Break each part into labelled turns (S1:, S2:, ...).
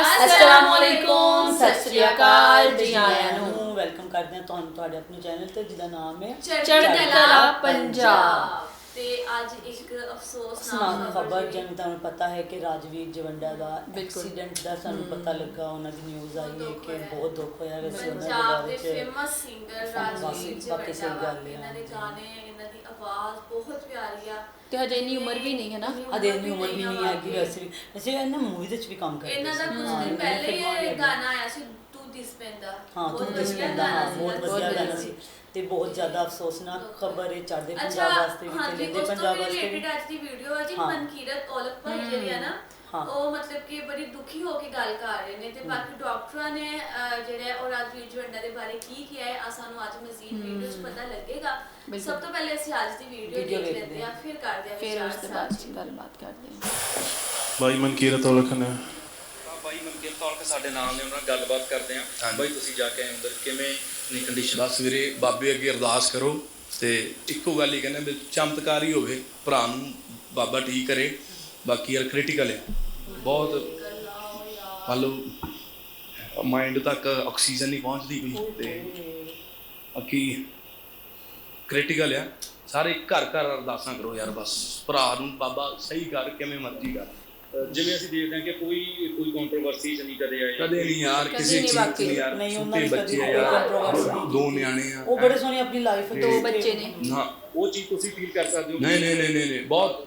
S1: ਅਸਲਾਮੁਅਲੈਕੁਮ ਸਤਿ ਸ਼੍ਰੀ ਅਕਾਲ ਜੀ ਆਇਆਂ ਨੂੰ
S2: ਵੈਲਕਮ ਕਰਦੇ ਹਾਂ ਤੁਹਾਨੂੰ ਤੁਹਾਡੇ ਆਪਣੇ ਚੈਨਲ ਤੇ ਜਿਹਦਾ ਨਾਮ ਹੈ
S1: ਚੜ੍ਹਕਲਾ ਪੰਜਾਬ।
S3: ਤੇ ਅੱਜ ਇੱਕ ਅਫਸੋਸਨਾਕ
S2: ਖਬਰ ਜਿਵੇਂ ਤੁਹਾਨੂੰ ਪਤਾ ਹੈ ਕਿ ਰਾਜਵੀਰ ਜਵੰਡਾ ਦਾ। ਐਕਸੀਡੈਂਟ ਦਾ ਸਾਨੂੰ ਪਤਾ ਲੱਗਾ ਉਹਨਾਂ ਦੀ ਨਿਊਜ਼ ਆਈ ਹੈ ਕਿ ਬਹੁਤ ਦੁੱਖ ਹੋਇਆ ਵੈਸੇ ਉਹਨਾਂ ਦੇ ਬਾਰੇ ਚ
S3: ਫੇਮਸ ਸਿੰਗਰ ਰਾਜਵੀਰ ਜਵੰਡਾ
S2: ਹੈ,
S3: ਇਹਨਾਂ ਦੇ
S2: ਹਾਂਜੀ।
S3: ਗਾਣੇ ਇਹਨਾਂ ਦੀ ਆਵਾਜ਼ ਬਹੁਤ ਪਿਆਰੀ ਆ
S1: ਤੇ ਹਜੇ ਇੰਨੀ ਉਮਰ ਵੀ ਨਹੀਂ ਹੈ ਨਾ
S2: ਅਦੇ ਦੀ ਉਮਰ ਵੀ ਨਹੀਂ ਹੈਗੀ ਵੈਸੇ ਵੈਸੇ ਇਹਨਾਂ ਮੂਵੀ ਦੇ ਵਿੱਚ ਵੀ ਕੰਮ ਕਰਦੇ
S3: ਇਹਨਾਂ ਦਾ। ਕੁਝ
S2: ਹਾਂ,
S3: ਦਿਨ ਪਹਿਲੇ
S2: ਹੈਗੀਆਂ।
S3: ਗਾਣਾ ਆਇਆ ਸੀ ਦਿਸ ਪੈਂਦਾ
S2: ਹਾਂ
S3: ਬਹੁਤ
S2: ਤੂੰ ਦਿਸ
S3: ਵਧੀਆ
S2: ਪੈਂਦਾ ਹਾਂ। ਬਹੁਤ ਵਧੀਆ ਗਾਣਾ
S1: ਸੀ।
S2: ਤੇ ਬਹੁਤ ਜ਼ਿਆਦਾ ਅਫਸੋਸਨਾਕ ਖਬਰ ਹੈ ਚੜ੍ਹਦੇ ਪੰਜਾਬ ਵਾਸਤੇ ਵੀ ਤੇ
S3: ਹਾਂਜੀ
S2: ਲੈਂਦੇ
S3: ਉਸ ਤੋਂ
S2: ਪੰਜਾਬ ਵਾਸਤੇ
S3: ਰਿਲੇਟਡ
S2: ਵੀ
S3: ਅੱਜ ਦੀ ਵੀਡੀਓ ਹੈ ਜੀ। ਮਨਕੀਰਤ ਔਲਖ ਭਾਈ ਜਿਹੜੀ ਆ ਨਾ। ਉਹ ਮਤਲਬ ਕਿ ਬੜੀ ਦੁਖੀ ਹੋ ਕੇ ਗੱਲ ਕਰ ਰਹੇ ਨੇ ਤੇ ਬਾਕੀ ਡਾਕਟਰਾਂ ਨੇ ਜਿਹੜਾ ਉਹ ਰਾਜਵੀਰ ਜਵੰਡਾ ਦੇ ਬਾਰੇ ਕੀ ਕਿਹਾ ਹੈ ਆ ਸਾਨੂੰ ਅੱਜ ਮਜ਼ੀਦ ਵੀਡੀਓ 'ਚ ਪਤਾ ਲੱਗੇਗਾ। ਸਭ ਤੋਂ ਪਹਿਲੇ ਅਸੀਂ ਅੱਜ ਦੀ ਵੀਡੀਓ
S2: ਵੀਡੀਓ
S3: ਦੇਖ ਲੈਂਦੇ ਆ। ਫਿਰ ਕਰਦੇ ਆ
S1: ਫਿਰ ਉਸ ਤੋਂ ਬਾਅਦ। ਗੱਲਬਾਤ ਕਰਦੇ ਹਾਂ
S4: ਬਾਈ ਮਨਕੀਰਤ ਔਲਖਨ
S5: ਹਾਂ ਬਾਈ ਮਨਕੀਰ ਤੌਰ ਤੇ ਸਾਡੇ ਨਾਲ ਨੇ ਉਹਨਾਂ ਨਾਲ ਗੱਲਬਾਤ ਕਰਦੇ ਆ ਬਾਈ ਤੁਸੀਂ ਜਾ ਕੇ ਆਏ ਅੰਦਰ ਕਿਵੇਂ ਦੀ ਕੰਡੀਸ਼ਨ
S4: ਬਸ ਵੀਰੇ ਬਾਬੇ ਅੱਗੇ ਅਰਦਾਸ ਕਰੋ ਤੇ ਇੱਕੋ ਗੱਲ ਹੀ ਕਹਿੰਦੇ ਵੀ ਚਮਤਕਾਰ ਹੀ ਹੋਵੇ ਭਰਾ ਨੂੰ ਬਾਬਾ ਠੀਕ ਕਰੇ ਬਾਕੀ ਯਾਰ ਕ੍ਰਿਟੀਕਲ ਹੈ। ਬਹੁਤ ਮੰਨ ਲਓ ਮਾਈਂਡ ਤੱਕ ਆਕਸੀਜਨ ਨਹੀਂ ਪਹੁੰਚਦੀ ਕੋਈ ਤੇ ਬਾਕੀ ਕ੍ਰਿਟੀਕਲ ਆ ਸਾਰੇ ਘਰ ਘਰ ਅਰਦਾਸਾਂ ਕਰੋ ਯਾਰ ਬਸ ਭਰਾ ਨੂੰ ਬਾਬਾ ਸਹੀ ਕਰ ਕਿਵੇਂ ਮਰਜ਼ੀ ਕਰ।
S5: ਜਿਵੇਂ ਅਸੀਂ ਦੇਖਦੇ ਹਾਂ ਕਿ ਕੋਈ ਕੋਈ ਕੰਟਰੋਵਰਸੀ ਚ ਨਹੀਂ ਕਦੇ ਆਏ।
S4: ਕਦੇ ਨਹੀਂ ਯਾਰ
S1: ਕਦੇ
S4: ਕਿਸੇ
S1: ਨਹੀਂ
S4: ਚੀਜ਼। ਨਹੀਂ ਯਾਰ
S2: ਨਹੀਂ ਉਹਨਾਂ ਦੀ
S4: ਬੱਚੇ ਯਾਰ ਦੋ। ਨਿਆਣੇ ਆ।
S2: ਉਹ ਬੜੇ ਸੋਹਣੀ ਆਪਣੀ ਲਾਈਫ
S1: ਦੋ ਬੱਚੇ ਨੇ।
S4: ਨਾ।
S5: ਉਹ ਚੀਜ਼ ਤੁਸੀਂ ਫੀਲ ਕਰ ਸਕਦੇ ਹੋ
S4: ਨਹੀਂ ਨਹੀਂ ਨਹੀਂ ਨਹੀਂ ਨਹੀਂ, ਬਹੁਤ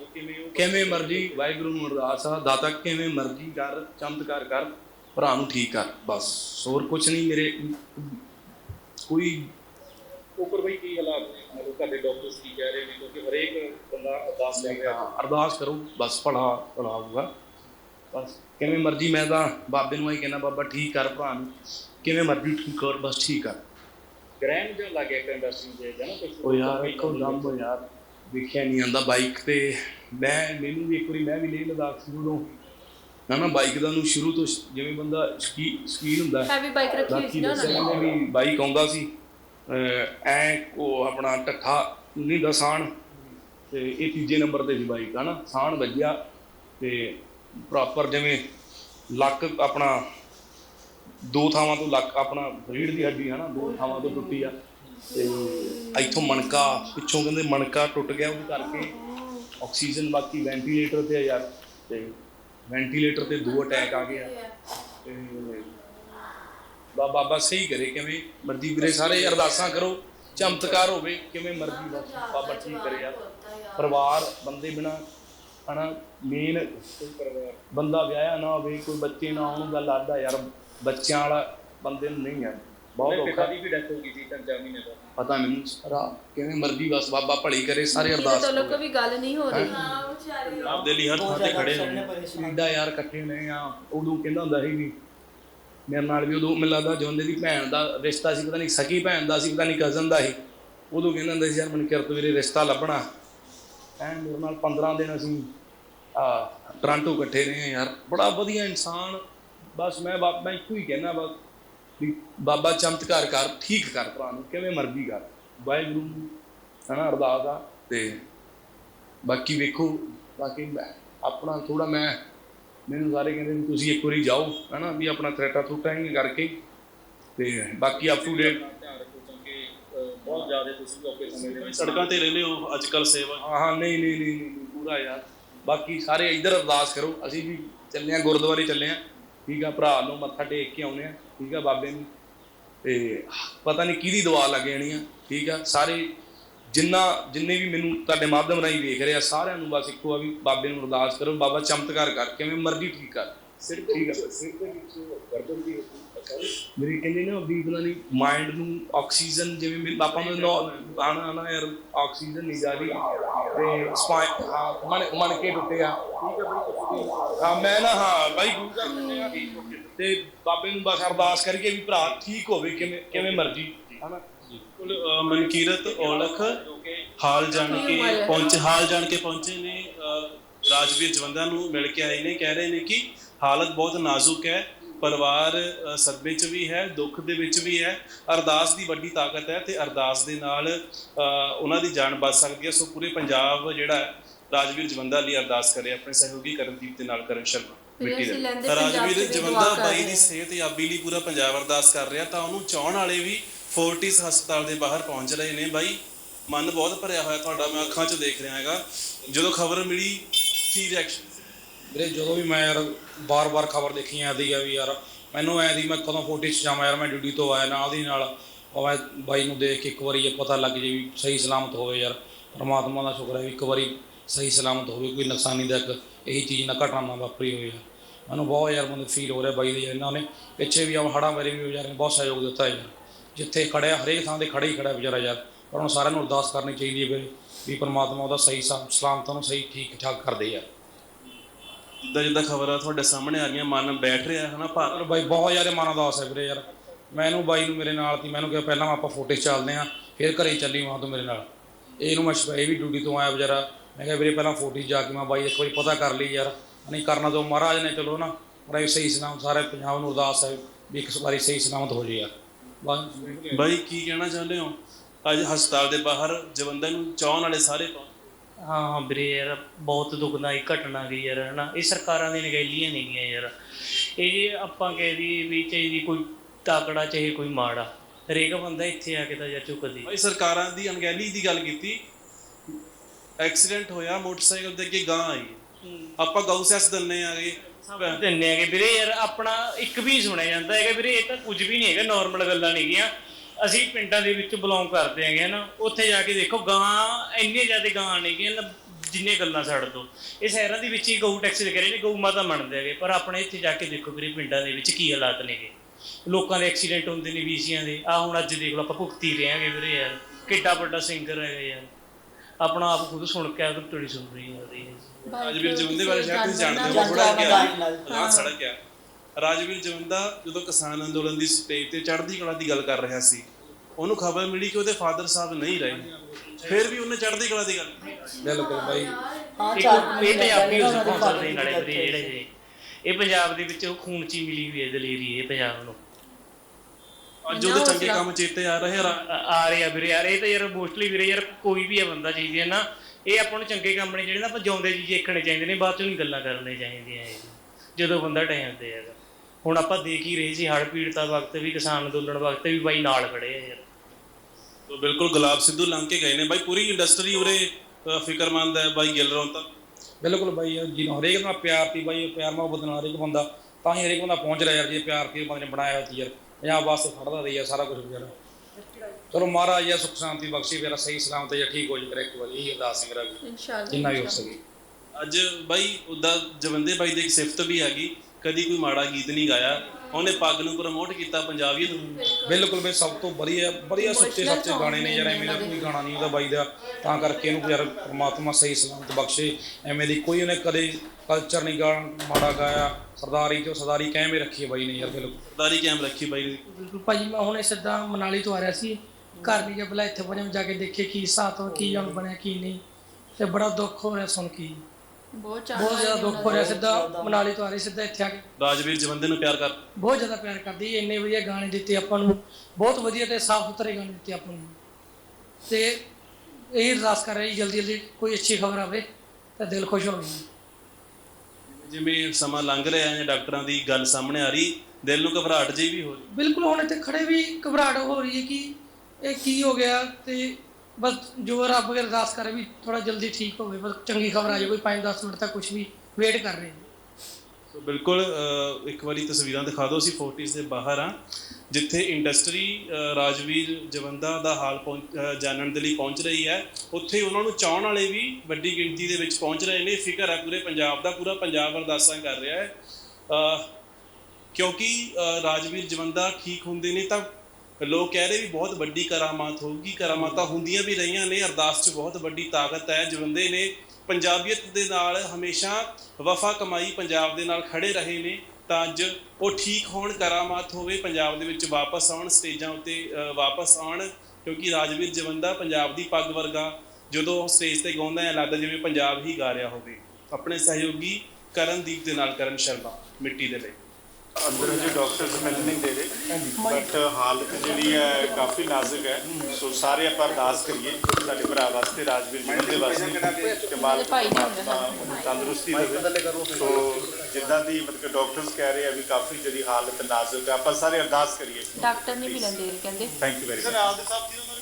S5: ਕਿਵੇਂ
S4: ਮਰਜ਼ੀ ਵਾਹਿਗੁਰੂ ਨੂੰ ਅਰਦਾਸ ਆ। ਦਾਤਾ ਕਿਵੇਂ ਮਰਜ਼ੀ ਕਰ ਚਮਤਕਾਰ ਕਰ ਭਰਾ ਨੂੰ ਠੀਕ ਕਰ ਬਸ। ਹੋਰ ਕੁਝ ਨਹੀਂ ਮੇਰੇ ਕੋਈ
S5: ਉੱਪਰ ਬਈ ਕੀ ਹਾਲਾਤ ਨੇ? ਮਤਲਬ ਤੁਹਾਡੇ ਡਾਕਟਰਸ ਕੀ ਕਹਿ ਰਹੇ ਨੇ ਕਿਉਂਕਿ ਹਰੇਕ ਬੰਦਾ ਅਰਦਾਸ ਲੈ ਰਿਹਾ।
S4: ਅਰਦਾਸ ਕਰੋ ਬਸ ਭਲਾ ਭਲਾ ਹੋਊਗਾ। ਬਸ ਕਿਵੇਂ ਮਰਜ਼ੀ ਮੈਂ ਤਾਂ ਬਾਬੇ ਨੂੰ ਆਈ ਕਹਿੰਦਾ ਬਾਬਾ ਠੀਕ ਕਰ ਭਰਾ ਨੂੰ। ਕਿਵੇਂ ਮਰਜ਼ੀ ਠੀਕ ਕਰ ਬਸ ਠੀਕ ਕਰ
S5: ਗ੍ਰੈਂਡ ਜਿਹਾ ਲੱਗ ਗਿਆ ਇੱਕ ਇੰਡਸਟਰੀ ਦੇ ਜਾਂ ਨਾ? ਕੁਝ
S4: ਉਹ ਯਾਰ ਇੱਕੋ ਦਮ ਯਾਰ। ਵੇਖਿਆ ਨਹੀਂ ਆਂਦਾ ਬਾਈਕ ਤੇ। ਮੈਂ ਮੈਨੂੰ ਵੀ ਇੱਕ ਵਾਰੀ ਮੈਂ ਵੀ ਲੇਹ ਲਦਾਖ ਸੀ ਉਦੋਂ ਨਾ ਨਾ ਬਾਈਕ ਦਾ ਨੂੰ ਸ਼ੁਰੂ ਤੋਂ ਸ਼- ਜਿਵੇਂ ਬੰਦਾ ਸ਼ਕੀ ਸ਼ਕੀਨ ਹੁੰਦਾ।
S1: ਹੈਵੀ ਬਾਈਕ ਰੱਖੀ ਸੀ ਨਾ ਉਹਨਾਂ ਨੇ।
S4: ਕਹਿੰਦੇ ਵੀ ਬਾਈਕ ਆਉਂਦਾ ਸੀ। ਐ ਉਹ ਆਪਣਾ ਟੱਠਾ ਨਹੀਂ ਦਾ ਸਾਣ। ਤੇ ਇਹ ਤੀਜੇ ਨੰਬਰ ਤੇ ਸੀ ਬਾਈਕ ਹਨਾ ਸਾਣ ਵੱਜਿਆ। ਤੇ ਪ੍ਰੋਪਰ ਜਿਵੇਂ ਲੱਕ ਆਪਣਾ ਦੋ ਥਾਵਾਂ ਤੋਂ ਲੱਕ ਆਪਣਾ ਰੀੜ ਦੀ ਹੱਡੀ ਹਨਾ ਦੋ ਥਾਵਾਂ ਤੋਂ ਟੁੱਟੀ ਆ। ਤੇ ਇੱਥੋਂ ਮਣਕਾ, ਪਿੱਛੋਂ ਕਹਿੰਦੇ ਮਣਕਾ ਟੁੱਟ ਗਿਆ, ਉਹਦੇ ਕਰਕੇ ਆਕਸੀਜਨ ਬਾਕੀ ਵੈਂਟੀਲੇਟਰ ਤੇ ਆ ਯਾਰ। ਤੇ ਵੈਂਟੀਲੇਟਰ ਤੇ ਦੋ ਅਟੈਕ ਆ ਗਏ ਆ। ਤੇ ਬਾਬਾ ਸਹੀ ਕਰੇ ਕਿਵੇਂ ਮਰਜ਼ੀ ਵੀਰੇ ਸਾਰੇ ਅਰਦਾਸਾਂ ਕਰੋ ਚਮਤਕਾਰ ਹੋਵੇ ਕਿਵੇਂ ਮਰਜ਼ੀ ਬਸ ਬਾਬਾ ਠੀਕ ਕਰੇ ਯਾਰ। ਪਰਿਵਾਰ ਬੰਦੇ ਬਿਨਾ ਹਨਾ ਮੇਨ ਬੰਦਾ ਵਿਆਹਿਆ ਨਾ ਹੋਵੇ ਕੋਈ ਬੱਚੇ ਨਾ ਹੋਣ ਗੱਲ ਆਦਾ ਯਾਰ ਬੱਚਿਆਂ ਵਾਲਾ ਬੰਦੇ ਨੂੰ ਨਹੀਂ ਆ ਬਹੁਤ ਔਖਾ।
S5: ਦੀ ਵੀ ਡੈਥ ਹੋ ਗਈ ਸੀ ਚਾਰ ਮਹੀਨੇ ਤੋਂ
S4: ਪਤਾ ਮੈਨੂੰ ਸਾਰਾ ਕਿਵੇਂ ਮਰਜ਼ੀ ਬਸ ਬਾਬਾ ਭਲੀ ਕਰੇ ਸਾਰੇ ਅਰਦਾਸ
S1: ਤੋਂ ਲੋਕੋ ਵੀ ਗੱਲ ਨਹੀਂ ਹੋ ਰਹੀ।
S3: ਹਾਂ? ਵਿਚਾਰੇ
S4: ਆਪਦੇ ਲਈ ਹਰ ਥਾਂ ਤੇ ਖੜੇ
S2: ਨੇ।
S4: ਕੈਨੇਡਾ ਯਾਰ ਇਕੱਠੇ ਨੇ ਆ ਉਦੋਂ ਕਹਿੰਦਾ ਹੁੰਦਾ ਸੀ ਵੀ ਮੇਰੇ ਨਾਲ ਵੀ ਉਦੋਂ ਮੈਨੂੰ ਲੱਗਦਾ ਜਵੰਦੇ ਦੀ ਭੈਣ ਦਾ ਰਿਸ਼ਤਾ ਸੀ, ਪਤਾ ਨਹੀਂ ਸਕੀ ਭੈਣ ਦਾ ਸੀ, ਪਤਾ ਨਹੀਂ ਕਜ਼ਨ ਦਾ ਸੀ। ਉਦੋਂ ਕਹਿੰਦਾ ਹੁੰਦਾ ਸੀ, ਯਾਰ ਮੈਨੂੰ ਕਿਰਤ ਵੀਰੇ ਰਿਸ਼ਤਾ ਲੱਭਣਾ। ਐਨ ਮੇਰੇ ਨਾਲ 15 ਦਿਨ ਅਸੀਂ, ਆ ਟ੍ਰਾਂਟੋ ਇਕੱਠੇ ਰਹੇ ਯਾਰ। ਬੜਾ ਵਧੀਆ ਇਨਸਾਨ। ਬਸ ਮੈਂ ਬਾਬਾ ਮੈਂ ਇੱਕੋ ਹੀ ਕਹਿਣਾ ਬਸ ਵੀ ਬਾਬਾ ਚਮਤਕਾਰ ਕਰ ਠੀਕ ਕਰ ਭਰਾ ਨੂੰ, ਕਿਵੇਂ ਮਰਜ਼ੀ ਕਰ। ਵਾਹਿਗੁਰੂ ਨੂੰ ਹਨਾ, ਅਰਦਾਸ ਆ। ਤੇ ਬਾਕੀ ਵੇਖੋ, ਬਾਕੀ ਮੈਂ ਆਪਣਾ ਥੋੜਾ ਮੈਂ ਮੈਨੂੰ ਸਾਰੇ ਕਹਿੰਦੇ ਵੀ ਤੁਸੀਂ ਇੱਕ ਵਾਰੀ ਜਾਓ ਹਨਾ ਵੀ ਆਪਣਾ ਥਰੇਟਾ ਥੁੱਟਾ ਹੀ ਕਰਕੇ। ਤੇ ਬਾਕੀ ਅਪ ਟੂ ਡੇਟ
S5: ਬਹੁਤ ਜ਼ਿਆਦਾ ਤੁਸੀਂ ਸਮੇਂ ਦੇ ਵਿੱਚ।
S6: ਸੜਕਾਂ ਤੇ ਰਹਿੰਦੇ ਹੋ ਅੱਜ ਕੱਲ ਸੇਵਾ।
S4: ਹਾਂ ਹਾਂ ਨਹੀਂ ਨਹੀਂ ਨਹੀਂ ਨਹੀਂ ਨਹੀਂ, ਪੂਰਾ ਯਾਰ। ਬਾਕੀ ਸਾਰੇ ਇੱਧਰ ਅਰਦਾਸ ਕਰੋ ਅਸੀਂ ਵੀ ਚੱਲੇ ਆ ਗੁਰਦੁਆਰੇ ਚੱਲੇ ਆ ਠੀਕ ਆ ਭਰਾ ਨੂੰ ਮੱਥਾ ਟੇਕ ਕੇ ਆਉਨੇ ਆ ਠੀਕ ਆ ਬਾਬੇ ਨੂੰ। ਤੇ ਪਤਾ ਨਹੀਂ ਕਿਹਦੀ ਦੁਆ ਲੱਗ ਜਾਣੀ ਆ ਠੀਕ ਆ ਸਾਰੇ ਜਿੰਨਾ ਜਿੰਨੇ ਵੀ ਮੈਨੂੰ ਤੁਹਾਡੇ ਮਾਧਿਅਮ ਰਾਹੀਂ ਵੇਖ ਰਹੇ ਸਾਰਿਆਂ ਨੂੰ ਬਸ ਇੱਕੋ ਆ ਵੀ ਬਾਬੇ ਨੂੰ ਅਰਦਾਸ ਕਰੋ ਬਾਬਾ ਚਮਤਕਾਰ ਕਰ ਕਿਵੇਂ ਮਰਜ਼ੀ ਠੀਕ ਕਰ।
S5: ਸਿਰ ਠੀਕ ਹੈ ਸਿਰ ਦੇ ਵਿੱਚ ਗਰਦਨ ਦੀ
S4: ਮੇਰੇ ਕਹਿੰਦੇ ਨਾ ਵੀ ਪਤਾ ਨਹੀਂ ਮਾਈਂਡ ਨੂੰ ਆਕਸੀਜਨ ਜਿਵੇਂ ਮੇਰੇ ਪਾਪਾ ਨੂੰ ਨੋ ਆਣਾ ਆਣਾ ਯਾਰ ਆਕਸੀਜਨ ਨਹੀਂ ਜਾ ਰਹੀ। ਤੇ ਸਪਾਈਨ ਹਾਂ ਮਨ ਮਨ ਕੇ ਟੁੱਟਿਆ ਹਾਂ। ਮੈਂ ਨਾ ਹਾਂ ਬਾਈ ਗੁਰੂ ਘਰ ਤੇ ਬਾਬੇ ਨੂੰ ਬਸ ਅਰਦਾਸ ਕਰੀਏ ਵੀ ਭਰਾ ਠੀਕ ਹੋਵੇ ਕਿਵੇਂ ਕਿਵੇਂ ਮਰਜ਼ੀ। ਹਨਾ?
S6: ਕੁਲ ਅ, ਮਨਕੀਰਤ ਔਲਖ ਹਾਲ ਜਾਣ ਕੇ ਪਹੁੰਚੇ ਹਾਲ ਜਾਣ ਕੇ ਪਹੁੰਚੇ ਨੇ ਰਾਜਵੀਰ ਜਵੰਦਾ ਨੂੰ ਮਿਲ ਕੇ ਆਏ ਨੇ ਕਹਿ ਰਹੇ ਨੇ ਕਿ ਹਾਲਤ ਬਹੁਤ ਨਾਜ਼ੁਕ ਹੈ ਪਰਿਵਾਰ ਸਦਮੇ 'ਚ ਵੀ ਹੈ ਦੁੱਖ ਦੇ ਵਿੱਚ ਵੀ ਹੈ ਅਰਦਾਸ ਦੀ ਵੱਡੀ ਤਾਕਤ ਹੈ ਤੇ ਅਰਦਾਸ ਦੇ ਨਾਲ ਉਹਨਾਂ ਦੀ ਜਾਨ ਬਚ ਸਕਦੀ ਹੈ ਸੋ ਪੂਰੇ ਪੰਜਾਬ ਜਿਹੜਾ ਰਾਜਵੀਰ ਜਵੰਦਾ ਲਈ ਅਰਦਾਸ ਕਰੇ ਆਪਣੇ ਸਹਿਯੋਗੀ ਕਰਨਦੀਪ ਦੇ ਨਾਲ ਕਰਨ ਸ਼ਰਮਾ ਮਿੱਟੀ ਦੇ ਰਾਜਵੀਰ ਜਵੰਦਾ ਬਾਈ ਦੀ। ਸਿਹਤ ਯਾਬੀ ਲਈ ਪੂਰਾ ਪੰਜਾਬ ਅਰਦਾਸ ਕਰ ਰਿਹਾ ਤਾਂ ਉਹਨੂੰ ਚਾਹਣ ਵਾਲੇ ਵੀ ਫੋਰਟਿਸ ਹਸਪਤਾਲ ਦੇ ਬਾਹਰ ਪਹੁੰਚ ਰਹੇ ਨੇ। ਬਾਈ, ਮਨ ਬਹੁਤ ਭਰਿਆ ਹੋਇਆ ਤੁਹਾਡਾ, ਮੈਂ ਅੱਖਾਂ 'ਚ ਦੇਖ ਰਿਹਾ ਹੈਗਾ। ਜਦੋਂ ਖਬਰ ਮਿਲੀ, ਕੀ ਰਿਐਕਸ਼ਨ
S7: ਵੀਰੇ, ਜਦੋਂ ਵੀ ਮੈਂ ਯਾਰ ਬਾਰ-ਬਾਰ ਖਬਰ ਦੇਖੀ ਆਦੀ ਆ ਵੀ ਯਾਰ, ਮੈਨੂੰ ਐ ਦੀ ਮੈਂ ਕਦੋਂ ਫੋਰਟਿਸ 'ਚ ਜਾਵਾਂ ਯਾਰ, ਮੈਂ ਡਿਊਟੀ ਤੋਂ ਆਇਆ ਨਾਲ ਦੀ ਨਾਲ। ਉਹ ਮੈਂ ਬਾਈ ਨੂੰ ਦੇਖ ਕੇ ਇੱਕ ਵਾਰੀ ਇਹ ਪਤਾ ਲੱਗ ਜੇ ਵੀ ਸਹੀ ਸਲਾਮਤ ਹੋਵੇ ਯਾਰ। ਪਰਮਾਤਮਾ ਦਾ ਸ਼ੁਕਰ ਹੈ ਵੀ ਇੱਕ ਵਾਰੀ ਸਹੀ ਸਲਾਮਤ ਹੋਵੇ, ਕੋਈ ਨੁਕਸਾਨੀਦਾਇਕ ਇਹੀ ਚੀਜ਼ ਨਾ ਘਟਨਾ ਨਾ ਵਾਪਰੀ ਹੋਵੇ ਯਾਰ। ਮੈਨੂੰ ਬਹੁਤ ਯਾਰ ਮੈਨੂੰ ਫੀਲ ਹੋ ਰਿਹਾ ਬਾਈ ਦੇ ਇਹਨਾਂ ਨੇ ਪਿੱਛੇ ਵੀ ਆ ਹੜਾ ਮੇਰੇ ਵੀ ਯਾਰ ਨੇ ਬਹੁਤ ਸਹਿਯੋਗ ਦਿੱਤਾ ਯਾਰ। ਜਿੱਥੇ ਖੜਿਆ ਹਰੇਕ ਥਾਂ ਤੇ ਖੜਾ ਹੀ ਖੜਾ ਵਿਚਾਰਾ ਯਾਰ। ਪਰ ਹੁਣ ਸਾਰਿਆਂ ਨੂੰ ਅਰਦਾਸ ਕਰਨੀ ਚਾਹੀਦੀ ਹੈ ਵੀ ਵੀ ਪਰਮਾਤਮਾ ਉਹਦਾ ਸਹੀ ਸਾ- ਸਲਾਮਤ ਉਹਨੂੰ ਸਹੀ ਠੀਕ ਠਾਕ ਕਰਦੇ ਯਾਰ।
S6: ਜਿੱਦਾਂ ਜਿੱਦਾਂ ਖਬਰਾਂ ਤੁਹਾਡੇ ਸਾਹਮਣੇ ਆ ਰਹੀਆਂ ਮਨ ਬੈਠ ਰਿਹਾ ਹੈ ਨਾ ਭਾਰ
S7: ਬਾਈ ਬਹੁਤ ਜ਼ਿਆਦਾ ਮਨ ਉਦਾਸ ਹੈ ਵੀਰੇ ਯਾਰ। ਮੈਂ ਇਹਨੂੰ ਬਾਈ ਨੂੰ ਮੇਰੇ ਨਾਲ ਤੀ ਮੈਨੂੰ ਕਿਹਾ ਪਹਿਲਾਂ ਆਪਾਂ ਫੋਟੋ ਚੱਲਦੇ ਆਂ ਫਿਰ ਘਰੇ ਚੱਲੀ ਮਾਂ ਤੂੰ ਮੇਰੇ ਨਾਲ। ਇਹਨੂੰ ਮੈਂ ਇਹ ਵੀ ਡਿਊਟੀ ਤੋਂ ਆਇਆ ਵਿਚਾਰਾ। ਮੈਂ ਕਿਹਾ ਵੀਰੇ ਪਹਿਲਾਂ ਫੋਟੋ ਜਾ ਕੇ ਮੈਂ ਬਾਈ ਇੱਕ ਵਾਰੀ ਪਤਾ ਕਰ ਲਈ ਯਾਰ। ਨਹੀਂ ਕਰਨਾ ਤੋਂ ਮਹਾਰਾਜ ਨੇ ਚਲੋ ਨਾ। ਪਰ ਇਹ ਸਹੀ ਸਲਾਮ ਸਾਰੇ ਪੰਜਾਬ ਨੂੰ ਅਰਦਾਸ ਹੈ ਵੀ ਇੱਕ ਵਾਰੀ ਸਹੀ ਸਲਾਮਤ ਹੋ ਜੇ ਯਾਰ।
S6: ਬਾਈ ਕੀ ਕਹਿਣਾ ਚਾਹੁੰਦੇ ਹੋ? ਅੱਜ ਹਸਪਤਾਲ ਦੇ ਬਾਹਰ ਜਵੰਦਾ ਨੂੰ ਚਾਹਣ ਵਾਲੇ ਸਾਰੇ ਪਹੁੰਚ
S8: ਹਾਂ ਵੀਰੇ ਯਾਰ ਬਹੁਤ ਦੁਖਦਾਈ ਘਟਨਾ ਗਈ ਯਾਰ ਹਨਾ? ਇਹ ਸਰਕਾਰਾਂ ਦੀ ਨਗੈਲੀਆਂ ਨਹੀਂ ਗਈਆਂ ਯਾਰ। ਇਹ ਜੇ ਆਪਾਂ ਕਹਿ ਦਈਏ ਵੀ ਚਾਹੀਦੀ ਕੋਈ ਤਾਕੜਾ ਚਾਹੇ ਕੋਈ ਮਾੜਾ ਹਰੇਕ ਬੰਦਾ ਇੱਥੇ ਆ ਕੇ ਤਾਂ ਯਾਰ ਝੁਕਦੀ
S6: ਭਾਈ ਸਰਕਾਰਾਂ ਦੀ ਅਣਗਹਿਲੀ ਦੀ ਗੱਲ ਕੀਤੀ। ਐਕਸੀਡੈਂਟ ਹੋਇਆ ਮੋਟਰਸਾਈਕਲ ਦੇ ਅੱਗੇ ਗਾਂ ਆਈ। ਆਪਾਂ ਗਊ ਸੈਸ ਦੰਨੇ ਆ ਗਏ
S8: ਦਿੰਨੇ ਹੈਗੇ ਵੀਰੇ ਯਾਰ, ਆਪਣਾ ਇੱਕ ਵੀ ਸੁਣਿਆ ਜਾਂਦਾ ਹੈਗਾ ਵੀਰੇ, ਇਹ ਤਾਂ ਕੁਝ ਵੀ ਨਹੀਂ ਹੈਗਾ ਨਾਰਮਲ ਗੱਲਾਂ ਨਹੀਂ ਗੀਆਂ ਅਸੀਂ ਪਿੰਡਾਂ ਦੇ ਵਿੱਚ ਬਿਲੋਂਗ ਕਰਦੇ ਹੈਗੇ ਨਾ, ਉੱਥੇ ਜਾ ਕੇ ਦੇਖੋ ਗਾਂ, ਇੰਨੇ ਜ਼ਿਆਦਾ ਗਾਂ ਨਹੀਂ ਗੀਆਂ ਜਿੰਨੇ ਗੱਲਾਂ ਛੱਡ ਦੋ। ਇਹ ਸ਼ਹਿਰਾਂ ਦੇ ਵਿੱਚ ਹੀ ਗਊ ਟੈਕਸੀ ਲਗਾ ਰਹੇ ਨੇ, ਗਊ ਮਾਤਾ ਮੰਨਦੇ ਹੈਗੇ, ਪਰ ਆਪਣੇ ਇੱਥੇ ਜਾ ਕੇ ਦੇਖੋ ਵੀਰੇ, ਪਿੰਡਾਂ ਦੇ ਵਿੱਚ ਕੀ ਹਾਲਾਤ ਨੇਗੇ ਲੋਕਾਂ ਦੇ ਐਕਸੀਡੈਂਟ ਹੁੰਦੇ ਨੇ ਵੀਸੀਆਂ ਦੇ। ਆ ਹੁਣ ਅੱਜ ਦੇਖ ਲਓ, ਆਪਾਂ ਭੁਗਤੀ ਰਹੇ ਹਾਂਗੇ ਵੀਰੇ ਯਾਰ। ਕਿੱਡਾ ਵੱਡਾ ਸਿੰਗਰ ਹੈਗਾ ਯਾਰ। ਆਪਣਾ ਆਪ ਖੁਦ ਸੁਣ ਕੇ ਆਪ ਤੁੜੀ ਸੁਣ ਰਹੀ ਹੈ
S6: ਰਾਜਵੀਰ ਜਵੰਦੇ ਬਾਰੇ ਸ਼ਾਇਦ ਤੁਸੀਂ ਜਾਣਦੇ ਹੋ ਬੜਾ
S2: ਹੋ,
S6: ਗਿਆ
S2: ਨਾਲ- ਨਾਲ।
S6: ਰਾਹ ਸੜਕ ਆ। ਰਾਜਵੀਰ ਜਵੰਦਾ ਜਦੋਂ ਕਿਸਾਨ ਅੰਦੋਲਨ ਦੀ ਸਟੇਜ ਤੇ ਚੜ੍ਹਦੀ ਕਲਾ ਦੀ ਗੱਲ ਕਰ ਰਿਹਾ ਸੀ ਉਹਨੂੰ ਖਬਰ ਮਿਲੀ ਕਿ ਉਹਦੇ ਫਾਦਰ ਸਾਹਿਬ ਨਹੀਂ ਰਹੇ। ਫਿਰ ਵੀ ਉਹਨੇ ਚੜ੍ਹਦੀ ਕਲਾ ਦੀ ਗੱਲ ਕੀਤੀ।
S7: ਬਿਲਕੁਲ ਬਾਈ।
S2: ਹਾਂ
S8: ਇੱਕ
S2: ਚਾਰ
S8: ਇਹ ਪੰਜਾਬੀ
S2: ਦੇ
S8: ਦੇ
S2: father
S8: ਨਾਲੇ
S2: ਦੀ
S8: ਵੀਰੇ ਜਿਹੜੇ ਜੇ। ਇਹ ਪੰਜਾਬ ਦੇ ਵਿੱਚ ਉਹ ਖੂਨ ਚ ਹੀ ਮਿਲੀ ਹੋਈ ਹੈ ਦਲੇਰੀ ਇਹ ਪੰਜਾਬ ਨੂੰ।
S6: ਅੱਜ ਉਹਦੇ ਚੰਗੇ ਕੰਮ ਚੇਤੇ ਆ ਰਹੇ ਆ। ਰਾ-
S8: ਆ ਆ ਰਿਹਾ ਵੀਰੇ ਯਾਰ ਇਹ ਤਾਂ ਯਾਰ ਮੋਸਟਲੀ ਵੀਰੇ ਯਾਰ ਕੋਈ ਵੀ ਹੈ ਬੰਦਾ ਚਾਹੀਦੀ ਹੈ ਨਾ ਇਹ ਆਪਾਂ ਨੂੰ ਚੰਗੇ ਕੰਮ ਨੇ ਜਿਹੜੇ ਨਾ ਆਪਾਂ ਜਿਉਂਦੇ ਜੀ ਦੇਖਣੇ ਚਾਹੀਦੇ ਨੇ ਬਾਅਦ ਚੋਂ ਨਹੀਂ ਗੱਲਾਂ ਕਰਨੇ ਚਾਹੀਦੀਆਂ ਇਹ। ਜਦੋਂ ਬੰਦਾ ਟਾਈਮ ਤੇ ਹੈਗਾ। ਹੁਣ ਆਪਾਂ ਦੇਖ ਹੀ ਰਹੇ ਸੀ ਹੜ੍ਹ ਪੀੜਤਾ ਵਕਤ ਵੀ ਕਿਸਾਨ ਅੰਦੋਲਨ ਵਕਤ ਵੀ ਬਾਈ ਨਾਲ ਖੜੇ ਆ ਯਾਰ।
S6: ਤੋ ਬਿਲਕੁਲ ਗੁਲਾਬ ਸਿੱਧੂ ਲੰਘ ਕੇ ਗਏ ਨੇ। ਬਾਈ ਪੂਰੀ ਇੰਡਸਟਰੀ ਉਰੇ ਫਿਕਰਮੰਦ ਹੈ ਬਾਈ ਗਿੱਲ ਰੋਂ ਤਾਂ?
S7: ਬਿਲਕੁਲ ਬਾਈ ਯਾਰ ਜਿਹਨੂੰ ਹਰੇਕ ਨਾਲ ਪਿਆਰ ਤੀ ਬਾਈ ਪਿਆਰ ਮੁਹੱਬਤ ਨਾਲ ਹਰੇਕ ਬੰਦਾ ਤਾਂ ਹੀ ਹਰੇਕ ਬੰਦਾ ਪਹੁੰਚ ਰਿਹਾ ਯਾਰ ਜੇ ਪਿਆਰ ਤੀ ਬੰਦੇ ਨੇ ਬਣਾਇਆ ਹੋਇਆ ਤੀ ਯਾਰ। ਪੰਜਾਬ ਵਾਸਤੇ ਖੜਦਾ ਰਹੀ ਆ ਸਾਰਾ ਕੁਝ ਵਗੈਰਾ ਚਲੋ ਮਹਾਰਾਜ ਯਾਰ ਸੁਖ ਸ਼ਾਂਤੀ ਬਖਸ਼ੀ ਮੇਰਾ ਸਹੀ ਸਲਾਮਤ ਜਾਂ ਠੀਕ ਹੋ ਜੇ ਕਰੇ ਇੱਕ ਵਾਰੀ ਇਹ ਅਰਦਾਸ ਹੈ ਮੇਰਾ ਵੀ
S1: ਇਨਸ਼ਾਅੱਲਾ
S7: ਜਿੰਨਾ ਵੀ ਹੋ ਸਕੇ।
S6: ਅੱਜ ਬਾਈ ਉਹਦਾ ਜਵੰਦੇ ਬਾਈ ਦੀ ਇੱਕ ਸਿਫਤ ਵੀ ਹੈਗੀ ਕਦੀ ਕੋਈ ਮਾੜਾ ਗੀਤ ਨਹੀਂ ਗਾਇਆ। ਉਹਨੇ ਪੱਗ ਨੂੰ ਪ੍ਰਮੋਟ ਕੀਤਾ ਪੰਜਾਬੀਅਤ ਨੂੰ।
S7: ਬਿਲਕੁਲ ਬਈ ਸਭ ਤੋਂ ਵਧੀਆ ਵਧੀਆ ਸੱਚੇ ਸੱਚੇ ਗਾਣੇ ਨੇ ਯਾਰ ਐਵੇਂ ਦਾ ਕੋਈ ਗਾਣਾ ਨਹੀਂ ਉਹਦਾ ਬਾਈ ਦਾ। ਤਾਂ ਕਰਕੇ ਇਹਨੂੰ ਯਾਰ ਪ੍ਰਮਾਤਮਾ ਸਹੀ ਸਲਾਮਤ ਬਖਸ਼ੇ। ਐਵੇਂ ਦੀ ਕੋਈ ਉਹਨੇ ਕਦੇ ਕਲਚਰ ਨਹੀਂ ਗਾ ਮਾੜਾ ਗਾਇਆ। ਸਰਦਾਰੀ ਤੇ ਸਰਦਾਰੀ ਕਿਵੇਂ ਰੱਖੀ ਬਾਈ ਨੇ ਯਾਰ ਬਿਲਕੁਲ।
S6: ਸਰਦਾਰੀ ਕੈਮ ਰੱਖੀ ਬਾਈ
S9: ਬਿਲਕੁਲ ਭਾਜੀ ਮੈਂ ਹੁਣੇ ਸਿੱਧਾ ਮਨਾਲੀ ਤੋਂ ਆ ਰਿਹਾ ਸੀ। ਘਰ ਨਹੀਂ ਗਿਆ ਪਹਿਲਾਂ ਇੱਥੇ ਪਹੁੰਚੇ ਜਾ ਕੇ ਦੇਖੇ ਕੀ ਹਿਸਾਬ ਤੋਂ ਕੀ ਹੁਣ ਬਣਿਆ ਕੀ ਨਹੀਂ। ਤੇ ਬੜਾ ਦੁੱਖ ਹੋ ਰਿਹਾ ਸੁਣ ਕੇ।
S1: ਬਹੁਤ ਚਾਹ
S9: ਬਹੁਤ ਜ਼ਿਆਦਾ ਦੁੱਖ ਹੋ ਰਿਹਾ ਸਿੱਧਾ ਮਨਾਲੀ ਤੋਂ ਆ ਰਹੀ ਸਿੱਧਾ ਇੱਥੇ ਆ ਕੇ।
S6: ਰਾਜਵੀਰ ਜਵੰਦੇ ਨੂੰ ਪਿਆਰ ਕਰ।
S9: ਬਹੁਤ ਜ਼ਿਆਦਾ ਪਿਆਰ ਕਰਦੀ ਇੰਨੇ ਵਧੀਆ ਗਾਣੇ ਦਿੱਤੇ ਆਪਾਂ ਨੂੰ। ਬਹੁਤ ਵਧੀਆ ਤੇ ਸਾਫ਼ ਸੁਥਰੇ ਗਾਣੇ ਦਿੱਤੇ ਆਪਾਂ ਨੂੰ। ਤੇ ਇਹ ਅਰਦਾਸ ਕਰ ਰਹੀ ਜਲਦੀ ਜਲਦੀ ਕੋਈ ਅੱਛੀ ਖਬਰ ਆਵੇ ਤਾਂ ਦਿਲ ਖੁਸ਼ ਹੋ ਜਾਵੇ
S6: ਜਿਵੇਂ ਸਮਾਂ ਲੰਘ ਰਿਹਾ ਹੈ ਡਾਕਟਰਾਂ ਦੀ ਗੱਲ ਸਾਹਮਣੇ ਆ ਰਹੀ ਦਿਲ ਨੂੰ ਘਬਰਾਹਟ ਜਿਹੀ ਵੀ ਹੋ ਰਹੀ।
S9: ਬਿਲਕੁਲ ਹੁਣ ਇੱਥੇ ਖੜੇ ਵੀ ਘਬਰਾਹਟ ਹੋ ਰਹੀ ਹੈ ਕਿ ਇਹ ਕੀ ਹੋ ਗਿਆ ਤੇ ਬਸ ਜੋ ਰੱਬ ਅਗਰ ਅਰਦਾਸ ਕਰੇ ਵੀ ਥੋੜਾ ਜਲਦੀ ਠੀਕ ਹੋਵੇ, ਬਸ ਚੰਗੀ ਖਬਰ ਆ ਜਾਵੇ, ਕੋਈ 5-10 ਮਿੰਟ ਤੱਕ ਕੁਝ ਵੀ ਵੇਟ ਕਰ ਰਹੇ ਹਾਂ
S6: ਸੋ ਬਿਲਕੁਲ ਇੱਕ ਵਾਰੀ ਤਸਵੀਰਾਂ ਦਿਖਾ ਦਿਓ, ਅਸੀਂ ਫੋਰਟਿਸ ਦੇ ਬਾਹਰ ਆ ਜਿੱਥੇ ਇੰਡਸਟਰੀ ਰਾਜਵੀਰ ਜਵੰਦਾ ਦਾ ਹਾਲ ਪਹੁੰਚ- ਜਾਣਨ ਦੇ ਲਈ ਪਹੁੰਚ ਰਹੀ ਹੈ। ਉੱਥੇ ਉਹਨਾਂ ਨੂੰ ਚਾਹਣ ਵਾਲੇ ਵੀ ਵੱਡੀ ਗਿਣਤੀ ਦੇ ਵਿੱਚ ਪਹੁੰਚ ਰਹੇ ਨੇ। ਫਿਕਰ ਹੈ ਪੂਰੇ ਪੰਜਾਬ ਦਾ, ਪੂਰਾ ਪੰਜਾਬ ਅਰਦਾਸਾਂ ਕਰ ਰਿਹਾ ਹੈ। ਕਿਉਂਕਿ ਰਾਜਵੀਰ ਜਵੰਦਾ ਠੀਕ ਹੁੰਦੇ ਨੇ ਤਾਂ ਲੋਕ ਕਹਿ ਰਹੇ ਵੀ ਬਹੁਤ ਵੱਡੀ ਕਰਾਮਾਤ ਹੋਊਗੀ, ਕਰਾਮਾਤਾਂ ਹੁੰਦੀਆਂ ਵੀ ਰਹੀਆਂ ਨੇ, ਅਰਦਾਸ 'ਚ ਬਹੁਤ ਵੱਡੀ ਤਾਕਤ ਹੈ ਜਵੰਦੇ ਨੇ। ਪੰਜਾਬੀਅਤ ਦੇ ਨਾਲ ਹਮੇਸ਼ਾ ਵਫਾ ਕਮਾਈ ਪੰਜਾਬ ਦੇ ਨਾਲ ਖੜੇ ਰਹੇ ਨੇ, ਤਾਂ ਅੱਜ ਉਹ ਠੀਕ ਹੋਣ ਕਰਾਮਾਤ ਹੋਵੇ, ਪੰਜਾਬ ਦੇ ਵਿੱਚ ਵਾਪਸ ਆਉਣ, ਸਟੇਜਾਂ ਉੱਤੇ ਵਾਪਸ ਆਉਣ, ਕਿਉਂਕਿ ਰਾਜਵੀਰ ਜਵੰਦਾ ਪੰਜਾਬ ਦੀ ਪੱਗ ਵਰਗਾ, ਜਦੋਂ ਉਹ ਸਟੇਜ ਤੇ ਗਾਉਂਦਾ ਹੈ, ਲੱਗਦਾ ਜਿਵੇਂ ਪੰਜਾਬ ਹੀ ਗਾ ਰਿਹਾ ਹੋਵੇ। ਆਪਣੇ ਸਹਿਯੋਗੀ ਕਰਨਦੀਪ ਦੇ ਨਾਲ ਕਰਨ ਸ਼ਰਮਾ, ਮਿੱਟੀ ਦੇ ਲਈ।
S10: ਅੰਦਰ ਹਜੇ ਡਾਕਟਰਸ ਮਿਲ ਨਹੀਂ ਦੇ ਰਹੇ ਬਟ ਹਾਲਤ ਜਿਹੜੀ ਹੈ ਕਾਫੀ ਨਾਜ਼ੁਕ ਹੈ। ਸੋ ਸਾਰੇ ਆਪਾਂ ਅਰਦਾਸ ਕਰੀਏ ਸਾਡੇ ਭਰਾ ਵਾਸਤੇ ਰਾਜਵੀਰ ਜੀ ਦੇ ਵਾਸਤੇ ਕਿ ਮਾਲਕ ਤੰਦਰੁਸਤੀ ਦੇਵੇ। ਸੋ ਜਿੱਦਾਂ ਦੀ ਮਤਲਬ ਡਾਕਟਰਸ ਕਹਿ ਰਹੇ ਆ ਵੀ ਕਾਫੀ ਜਿਹੜੀ ਹਾਲਤ ਨਾਜ਼ੁਕ ਹੈ ਆਪਾਂ ਸਾਰੇ ਅਰਦਾਸ ਕਰੀਏ।
S1: ਡਾਕਟਰ ਨਹੀਂ ਮਿਲਣ ਦੇ ਰਹੇ ਕਹਿੰਦੇ।
S10: ਥੈਂਕ ਯੂ ਵੈਰੀ ਮਚ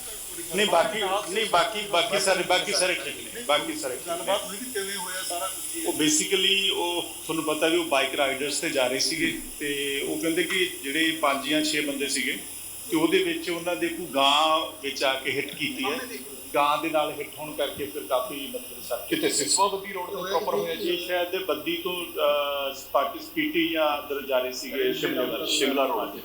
S10: ਨਹੀਂ ਬਾਕੀ ਨਹੀਂ ਬਾਕੀ ਬਾਕੀ ਸਾਰੇ ਬਾਕੀ ਸਾਰੇ ਠੀਕ ਨੇ। ਬਾਕੀ ਸਾਰੇ ਗੱਲਬਾਤ ਹੋਈ ਕਿਵੇਂ ਹੋਇਆ ਸਾਰਾ ਉਹ ਬੇਸਿਕਲੀ ਉਹ ਤੁਹਾਨੂੰ ਪਤਾ ਵੀ ਉਹ ਬਾਈਕ ਰਾਈਡਰਸ ਤੇ ਜਾ ਰਹੇ ਸੀਗੇ ਤੇ ਉਹ ਕਹਿੰਦੇ ਕਿ ਜਿਹੜੇ ਪੰਜ ਜਾਂ 6 ਬੰਦੇ ਸੀਗੇ ਤੇ ਉਹਦੇ ਵਿੱਚ ਉਹਨਾਂ ਦੇ ਕੋਈ ਗਾਂ ਵਿੱਚ ਆ ਕੇ ਹਿੱਟ ਕੀਤੀ ਹੈ। ਗਾਂ ਦੇ ਨਾਲ ਹਿੱਟ ਹੋਣ ਕਰਕੇ ਫਿਰ ਕਾਫੀ ਮਤਲਬ ਸਭ
S4: ਕਿਤੇ ਸਿਸਵਾ ਬੱਦੀ ਰੋਡ ਤੇ ਪ੍ਰੋਪਰ ਹੋਇਆ ਜੀ।
S10: ਸ਼ਾਇਦ ਬੱਦੀ ਤੋਂ ਪਾਰਟੀ ਸਪੀਟੀ ਜਾਂ ਅੰਦਰ ਜਾ ਰਹੇ ਸੀਗੇ ਸ਼ਿਮਲਾ ਸ਼ਿਮਲਾ ਰੋਡ। ਤੇ।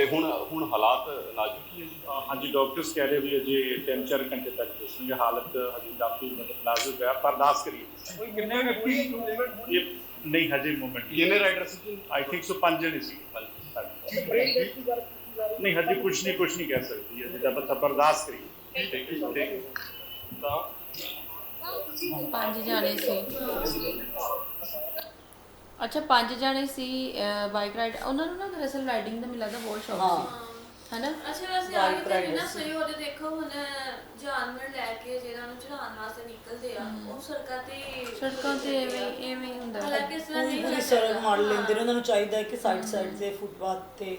S4: ਤੇ ਹੁਣ ਹੁਣ ਹਾਲਾਤ ਨਾਜ਼ੁਕ ਹੀ ਹੈ ਜੀ?
S10: ਅਹ ਹਾਂਜੀ ਡਾਕਟਰਸ ਕਹਿ ਰਹੇ ਵੀ ਅਜੇ 3-4 ਘੰਟੇ ਤੱਕ ਦੱਸਣਗੇ ਹਾਲਤ ਹਜੇ ਕਾਫੀ ਮਤਲਬ ਨਾਜ਼ੁਕ ਹੈ ਪਰ ਅਰਦਾਸ ਕਰੀਏ।
S4: ਕੋਈ ਕਿੰਨੇ ਵਿਅਕਤੀ
S10: ਇਹ ਨਹੀਂ ਹਜੇ ਮੂਵਮੈਂਟ
S4: ਕਿੰਨੇ rider C
S10: I think so ਪੰਜ ਜਣੇ ਸੀ। ਨਹੀਂ ਹਜੇ ਕੁਝ ਨਹੀਂ ਕੁਝ ਨਹੀਂ ਕਹਿ ਸਕਦੀ ਅਜੇ ਤਾਂ ਬਸ ਅਰਦਾਸ ਕਰੀਏ। ਠੀਕ ਹੈ ਠੀਕ ਹੈ। ਤਾਂ
S1: ਪੰਜ ਜਾਣੇ ਸੀ। ਅੱਛਾ ਪੰਜ ਜਾਣੇ ਸੀ ਬਾਈਕ ਰਾਈਡ ਉਹਨਾਂ ਨੂੰ ਨਾ ਦਰਅਸਲ ਰਾਈਡਿੰਗ ਦਾ ਮਿਲਾ ਦਾ ਬਹੁਤ ਸ਼ੌਕ ਸੀ। ਹੈਨਾ?
S3: ਅੱਛਾ ਵੈਸੇ ਆ ਵੀ ਤੇ ਨਾ ਸਹੀ ਉਹਦੇ ਦੇਖੋ ਹੁਣ ਜਾਨਵਰ ਲੈ ਕੇ ਜਿਹੜਾ ਨੂੰ ਚੜਾਉਣ ਵਾਸਤੇ ਨਿਕਲਦੇ ਆ ਉਹ ਸੜਕਾਂ ਤੇ
S1: ਸੜਕਾਂ ਤੇ ਐਵੇਂ ਐਵੇਂ ਹੁੰਦਾ। ਹੈ।
S3: ਹਾਲਾਂਕਿ ਇਸ ਤਰ੍ਹਾਂ ਨਹੀਂ
S2: ਸੜਕ
S3: ਚਾਹੀਦਾ।
S2: ਮਾਰ ਲੈਂਦੇ ਨੇ ਉਹਨਾਂ ਨੂੰ ਚਾਹੀਦਾ ਹੈ ਕਿ ਸਾਈਡ ਸਾਈਡ ਤੇ ਫੁੱਟਪਾਥ ਤੇ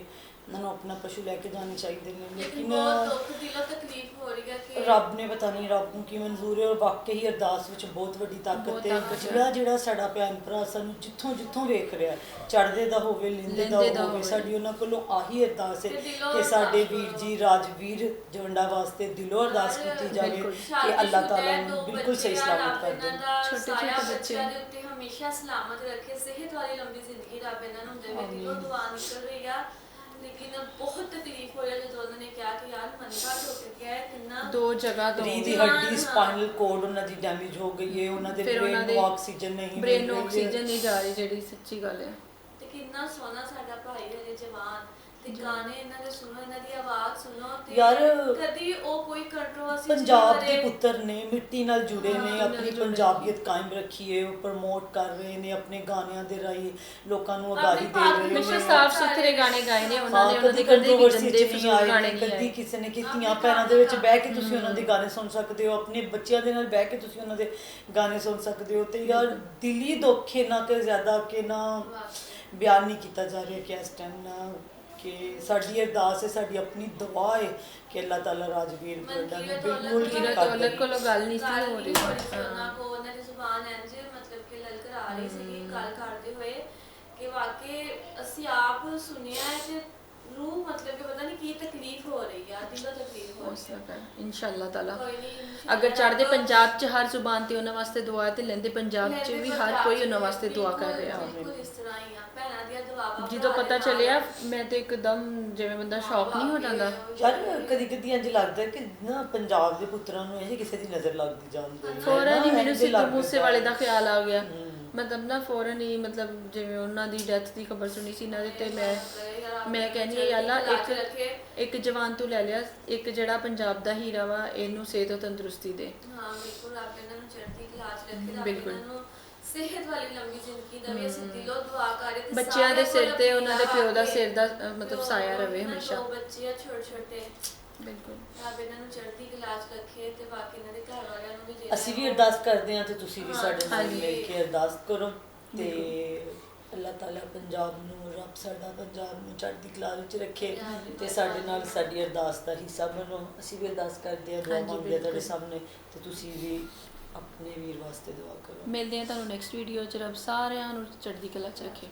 S2: ਉਹਨਾਂ ਨੂੰ ਆਪਣਾ ਪਸ਼ੂ ਲੈ ਕੇ ਜਾਣੇ ਚਾਹੀਦੇ ਨੇ।
S3: ਲੇਕਿਨ
S2: ਲੇਕਿਨ
S3: ਬਹੁਤ ਦੁੱਖ ਦਿਲੋਂ ਤਕਲੀਫ ਹੋ ਰਹੀ ਹੈ ਕਿ
S2: ਰੱਬ ਨੇ ਪਤਾ ਨਹੀਂ ਰੱਬ ਨੂੰ ਕੀ ਮਨਜ਼ੂਰ ਹੈ ਔਰ ਵਾਕਈ ਹੀ ਅਰਦਾਸ ਵਿੱਚ ਬਹੁਤ ਵੱਡੀ ਤਾਕਤ ਹੈ। ਜਿਹੜਾ ਜਿਹੜਾ ਸਾਡਾ ਭੈਣ ਭਰਾ ਸਾਨੂੰ ਜਿੱਥੋਂ ਜਿੱਥੋਂ ਵੇਖ ਰਿਹਾ ਚੜ੍ਹਦੇ ਦਾ ਹੋਵੇ ਲਿੰਦੇ ਦਾ
S1: ਲਹਿੰਦੇ ਦਾ
S2: ਹੋਵੇ
S1: ਹੋਵੇ।
S2: ਸਾਡੀ ਉਹਨਾਂ ਕੋਲੋਂ ਆਹੀ ਅਰਦਾਸ ਹੈ
S3: ਤੇ ਦਿਲੋਂ
S2: ਕਿ ਸਾਡੇ
S3: ਅਰਦਾਸ
S2: ਵੀਰ ਜੀ ਰਾਜਵੀਰ ਜਵੰਡਾ ਵਾਸਤੇ ਦਿਲੋਂ ਅਰਦਾਸ ਕੀਤੀ ਜਾਵੇ
S1: ਬਿਲਕੁਲ।
S2: ਕਿ ਅੱਲਾਹ ਤਾਲਾ ਨੂੰ ਬਿਲਕੁਲ ਸਹੀ ਸਲਾਮਤ ਕਰ ਦੇ
S1: ਛੋਟੇ
S3: ਛੋਟੇ
S1: ਛੋਟੇ
S3: ਛੋਟੇ
S1: ਬੱਚੇ।
S3: ਬੱਚਿਆਂ ਦੇ ਉੱਤੇ ਹਮੇਸ਼ਾ ਸਲਾਮਤ ਰੱਖੇ ਸਿਹਤ ਵਾਲੀ ਲੰਬੀ ਜ਼ਿੰਦਗੀ ਰੱਬ ਇਹਨਾਂ ਨੂੰ ਦੇਵੇ। ਦਿਲੋਂ ਦੁਆ ਨਿਕਲ ਰਹੀ ਆ। ਲੇਕਿਨ ਬਹੁਤ ਤਕਲੀਫ ਹੋਇਆ ਜਦੋਂ ਉਹਨਾਂ ਨੇ ਕਿਹਾ ਕਿ ਯਾਰ ਮਨਕਾ ਟੁੱਟ ਗਿਆ ਹੈ ਕਿੰਨਾ
S1: ਦੋ ਜਗ੍ਹਾ ਤੋਂ।
S2: ਰੀੜ ਦੀ ਹੱਡੀ ਸਪਾਈਨਲ ਕੋਡ ਉਹਨਾਂ ਦੀ ਡੈਮੇਜ ਹੋ ਗਈ ਹੈ ਉਹਨਾਂ ਦੇ
S1: ਫਿਰ ਉਹਨਾਂ
S2: ਬ੍ਰੇਨ
S1: ਦੇ
S2: ਨੂੰ ਆਕਸੀਜਨ ਨਹੀਂ
S1: ਬ੍ਰੇਨ
S2: ਮਿਲ
S1: ਨੂੰ
S2: ਰਹੀ ਹੈ।
S1: ਆਕਸੀਜਨ ਨਹੀਂ ਜਾ ਰਹੀ ਜਿਹੜੀ ਸੱਚੀ ਗੱਲ ਹੈ।
S3: ਤੇ ਕਿੰਨਾ ਸੋਹਣਾ ਸਾਡਾ ਭਾਈ ਹਜੇ ਜਵਾਨ। ਤੇ ਗਾਣੇ ਇਹਨਾਂ ਦੇ ਸੁਣੋ ਇਹਨਾਂ ਦੀ ਆਵਾਜ਼ ਸੁਣੋ ਤੇ
S2: ਯਾਰ,
S3: ਕਦੀ ਉਹ ਕੋਈ ਕੰਟਰੋਵਰਸੀ
S2: ਪੰਜਾਬ ਦੇ ਪੁੱਤਰ ਨੇ ਮਿੱਟੀ ਨਾਲ ਜੁੜੇ ਨੇ ਆਪਣੀ ਪੰਜਾਬੀਅਤ ਕਾਇਮ ਰੱਖੀ ਹੈ ਉਹ ਪ੍ਰਮੋਟ ਕਰ ਰਹੇ ਨੇ ਆਪਣੇ ਗਾਣਿਆਂ ਦੇ ਰਾਹੀਂ ਲੋਕਾਂ ਨੂੰ ਆਗਾਹੀ ਦੇ ਰਹੇ
S1: ਹਮੇਸ਼ਾ
S2: ਨੇ।
S1: ਸਾਫ਼ ਸੁਥਰੇ ਗਾਣੇ ਗਾਏ ਨੇ ਉਹਨਾਂ
S2: ਹਾਂ
S1: ਨੇ ਉਹਨਾਂ
S2: ਕਦੀ
S1: ਦੇ ਕਦੇ ਵੀ
S2: ਕੰਟਰੋਵਰਸੀ
S1: ਗੰਦੇ
S2: ਚ ਨਹੀਂ
S1: ਫਜ਼ੂਲ
S2: ਆਏ
S1: ਗਾਣੇ
S2: ਨੇ
S1: ਨਹੀਂ
S2: ਕਦੀ
S1: ਆਏ
S2: ਕਿਸੇ ਨੇ ਕੀਤੀਆਂ ਪੈਰਾਂ ਦੇ ਵਿੱਚ ਬਹਿ ਕੇ ਤੁਸੀਂ ਉਹਨਾਂ ਦੇ ਗਾਣੇ ਸੁਣ ਸਕਦੇ ਹੋ ਆਪਣੇ ਬੱਚਿਆਂ ਦੇ ਨਾਲ ਬਹਿ ਕੇ ਤੁਸੀਂ ਉਹਨਾਂ ਦੇ ਗਾਣੇ ਸੁਣ ਸਕਦੇ ਹੋ ਤੇ ਯਾਰ ਦਿਲੀ ਦੁੱਖ ਹੈ ਨਾ ਕਿ ਜ਼ਿਆਦਾ ਕਿ ਨਾ ਬਿਆਨ ਨਹੀਂ ਕੀਤਾ ਜਾ ਰਿਹਾ ਕਿ ਇਸ ਟਾਈਮ ਨਾ ਕਿ ਸਾਡੀ ਅਰਦਾਸ ਹੈ ਸਾਡੀ ਆਪਣੀ ਦੁਆ ਹੈ ਕਿ ਅੱਲਾਹ ਤਾਲਾ ਰਾਜਵੀਰ ਨੂੰ ਬਿਲਕੁਲ ਠੀਕ ਕਰ
S1: ਕੋਲੋਂ ਗੱਲ ਨਹੀਂ ਸੀ ਹੋ ਰਹੀ।
S3: ਉਹਨਾਂ ਕੋ ਉਹਨਾਂ ਦੀ ਜ਼ੁਬਾਨ ਇੰਜ ਮਤਲਬ ਕਿ ਲਲਕਰ ਆ ਰਹੀ ਸੀ ਗੱਲ ਕਰਦੇ ਹੋਏ ਕਿ ਵਾਕਈ ਅਸੀਂ ਆਪ ਸੁਣਿਆ ਹੈ ਤੇ ਰੂਹ ਮਤਲਬ ਕਿ ਪਤਾ ਨਹੀਂ ਕੀ ਤਕਲੀਫ ਹੋ ਰਹੀ ਆ ਦਿਲੋਂ ਤਕਲੀਫ ਹੋ
S1: ਉਸ
S3: ਰਹੀ
S1: ਤਰ੍ਹਾਂ ਇਨਸ਼ਾਅੱਲਾ ਤਾਲਾ।
S3: ਕੋਈ ਨਹੀਂ
S1: ਅਗਰ ਚੜ੍ਹਦੇ ਪੰਜਾਬ 'ਚ ਹਰ ਜ਼ੁਬਾਨ ਤੇ ਉਹਨਾਂ ਵਾਸਤੇ ਦੁਆ ਹੈ ਤੇ ਲੈਂਦੇ ਪੰਜਾਬ 'ਚ ਵੀ ਹਰ ਕੋਈ ਉਹਨਾਂ ਵਾਸਤੇ ਦੁਆ ਕਰ ਰਿਹਾ
S3: ਬਿਲਕੁਲ ਇਸ ਤਰ੍ਹਾਂ ਹੀ ਆ। ਭੈਣਾਂ ਦੀਆਂ ਦੁਆਵਾਂ
S1: ਜਦੋਂ
S3: ਭਰਾ
S1: ਪਤਾ
S3: ਦੇ
S1: ਚੱਲਿਆ
S3: ਨਾਲ
S1: ਮੈਂ ਤੇ ਇੱਕਦਮ ਜਿਵੇਂ ਬੰਦਾ ਸ਼ੌਕ ਨਹੀਂ ਹੋ ਜਾਂਦਾ।
S2: ਯਾਰ ਕਦੀ ਕਦੀ ਇੰਜ ਲੱਗਦਾ ਕਿ ਨਾ ਪੰਜਾਬ ਦੇ ਪੁੱਤਰਾਂ ਨੂੰ ਇਹ ਕਿਸੇ ਦੀ ਨਜ਼ਰ ਲੱਗਦੀ ਜਾਂਦੀ
S1: ਫੌਰਨ ਹੀ
S2: ਨਾ,
S1: ਮੈਨੂੰ ਸਿੱਧੂ
S2: ਲੱਗਦਾ
S1: ਮੂਸੇ ਵਾਲੇ ਦਾ। ਖਿਆਲ ਆ ਗਿਆ। ਮਤਲਬ ਨਾ ਫੌਰਨ ਹੀ ਮਤਲਬ ਜਿਵੇਂ ਉਹਨਾਂ ਦੀ ਡੈਥ ਦੀ ਖਬਰ ਸੁਣੀ ਸੀ ਦੇ ਤੇ ਮੈਂ ਮੈਂ ਕਹਿੰਦੀ ਯਾਰ ਅੱਲਾ ਇੱਕ ਇੱਕ ਜਵਾਨ ਤੂੰ ਲੈ ਲਿਆ ਇੱਕ ਜਿਹੜਾ ਪੰਜਾਬ ਦਾ ਹੀਰਾ ਵਾ ਇਹਨੂੰ ਸਿਹਤ ਤੇ ਤੰਦਰੁਸਤੀ ਦੇ।
S3: ਹਾਂ ਬਿਲਕੁਲ ਰੱਬ ਇਹਨਾਂ ਨੂੰ ਚੜ੍ਹਦੀ ਕਲਾ 'ਚ ਰੱਖੇ ਰੱਬ
S1: ਬਿਲਕੁਲ।
S3: ਇਹਨਾਂ ਨੂੰ ਸਿਹਤ ਵਾਲੀ ਲੰਬੀ ਜ਼ਿੰਦਗੀ ਦੇਵੇ ਅਸੀਂ ਦਿਲੋਂ ਦੁਆ ਕਰੇ ਤੇ
S1: ਬੱਚਿਆਂ ਦੇ ਸਿਰ ਤੇ ਉਹਨਾਂ ਦੇ ਪਿਓ ਦਾ
S3: ਆ
S1: ਸਿਰ ਦਾ ਮਤਲਬ ਸਾਇਆ ਰਵੇ ਹਮੇਸ਼ਾ।
S3: ਦੋ ਬੱਚੇ ਆ ਛੋਟੇ ਛੋਟੇ
S1: ਬਿਲਕੁਲ।
S3: ਰੱਬ ਇਹਨਾਂ ਨੂੰ ਚੜ੍ਹਦੀ ਕਲਾ 'ਚ ਰੱਖੇ ਤੇ ਬਾਕੀ ਇਹਨਾਂ ਦੇ ਘਰ ਵਾਲਿਆਂ ਨੂੰ ਵੀ
S2: ਅਸੀਂ ਵੀ ਅਰਦਾਸ ਕਰਦੇ ਹਾਂ ਤੇ ਤੁਸੀਂ ਵੀ ਸਾਡੇ ਨਾਲ। ਮਿਲ ਕੇ ਅਰਦਾਸ ਕਰੋ ਤੇ ਅੱਲਾਹ ਤਾਲਾ ਪੰਜਾਬ ਨੂੰ ਰੱਬ ਸਾਡਾ ਪੰਜਾਬ ਨੂੰ ਚੜ੍ਹਦੀ ਕਲਾ ਵਿੱਚ ਰੱਖੇ ਤੇ ਸਾਡੇ ਨਾਲ ਸਾਡੀ ਅਰਦਾਸ ਦਾ ਹਿੱਸਾ ਬਣੋ। ਅਸੀਂ ਵੀ ਅਰਦਾਸ ਕਰਦੇ ਹਾਂ ਦੁਆ ਮੰਗਦੇ ਹਾਂ ਤੁਹਾਡੇ। ਸਾਹਮਣੇ ਤੇ ਤੁਸੀਂ ਵੀ ਆਪਣੇ ਵੀਰ ਵਾਸਤੇ ਦੁਆ ਕਰੋ।
S1: ਮਿਲਦੇ ਹਾਂ ਤੁਹਾਨੂੰ ਨੈਕਸਟ ਵੀਡੀਓ 'ਚ। ਰੱਬ ਸਾਰਿਆਂ ਨੂੰ ਚੜ੍ਹਦੀ ਕਲਾ 'ਚ ਰੱਖੇ।